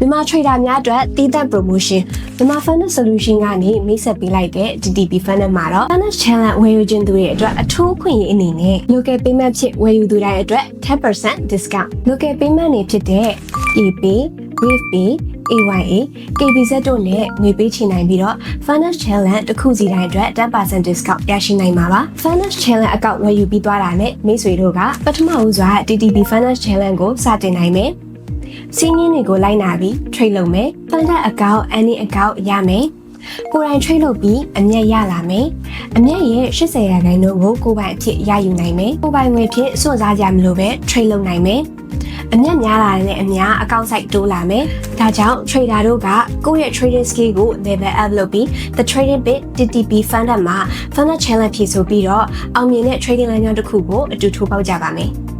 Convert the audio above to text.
မြန်မာ trader များအတွက်တည်သက် promotion မြန်မာ Finance Solution ကနေမိတ်ဆက်ပေးလိုက်တဲ့ DTP Finance မှာတော့ Finance Challenge ဝယ်ယူခြင်းသူတွေအတွက်အထူးအခွင့်အရေးအနေနဲ့ local payment ဖြစ်ဝယ်ယူသူတိုင်းအတွက်10% discount local payment တွေဖြစ်တဲ့ ePay, WavePay, AYA, KBZ တို့နဲ့ငွေပေးချေနိုင်ပြီးတော့ Finance Challenge တစ်ခုစီတိုင်းအတွက်10% discount ရရှိနိုင်မှာပါ Finance Challenge အကောင့်ဝယ်ယူပြီးသွားတာနဲ့မိတ်ဆွေတို့ကပထမဦးစွာ TTP Finance Challenge ကိုစတင်နိုင်မယ် စီးရင်းတွေကိုလိုက်နာပြီး trade လုပ်မယ်။ fund အကောင့် any အကောင့်ရမယ်။ကိုယ်တိုင် trade လုပ်ပြီးအမြတ်ရလာမယ်။အမြတ်ရဲ့80ရာခိုင်နှုန်းကိုကိုယ်ပိုင်အဖြစ်ရယူနိုင်မယ်။ကိုယ်ပိုင်ငွေဖြင့်စွန့်စားကြမလို့ပဲ trade လုပ်နိုင်မယ်။အမြတ်များလာတဲ့အများအကောင့် site တိုးလာမယ်။ဒါကြောင့် trader တို့ကကိုယ့်ရဲ့ trading skill ကို level up လုပ်ပြီး the trading bit TTP fund မှာ fund challenge ဖြည့်ဆိုပြီးတော့အောင်မြင်တဲ့ trading လမ်းကြောင်းတစ်ခုကိုအတူထိုးပေါက်ကြပါမယ်။